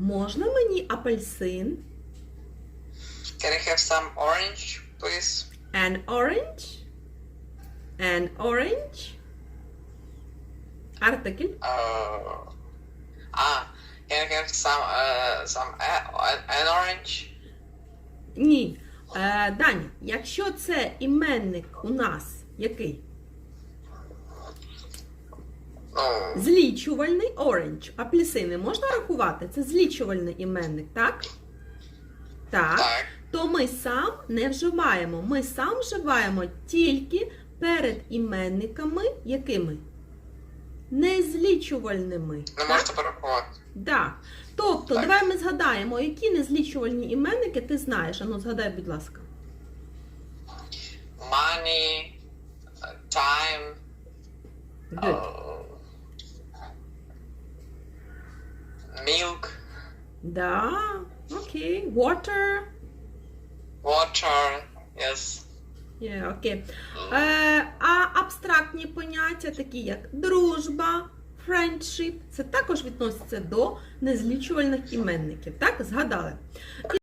Можна мені апельсин? Can I have some orange, please? An orange? An orange? Артикль. Uh, ah, can I have some uh, some an orange? Ні. Е, Даня, якщо це іменник у нас який? Злічувальний orange. Апельсини можна рахувати? Це злічувальний іменник, так? Так. так. То ми сам не вживаємо. Ми сам вживаємо тільки перед іменниками якими? Незлічувальними. Не так? можете порахувати. Да. Тобто, Так. давай ми згадаємо, які незлічувальні іменники ти знаєш. Ану, згадай, будь ласка. Money, uh, time, Good. uh, milk, Да. Окей. Water. water, yes. Є, окей. Е, а абстрактні поняття, такі як дружба, friendship, це також відноситься до незлічувальних іменників. Так, згадали.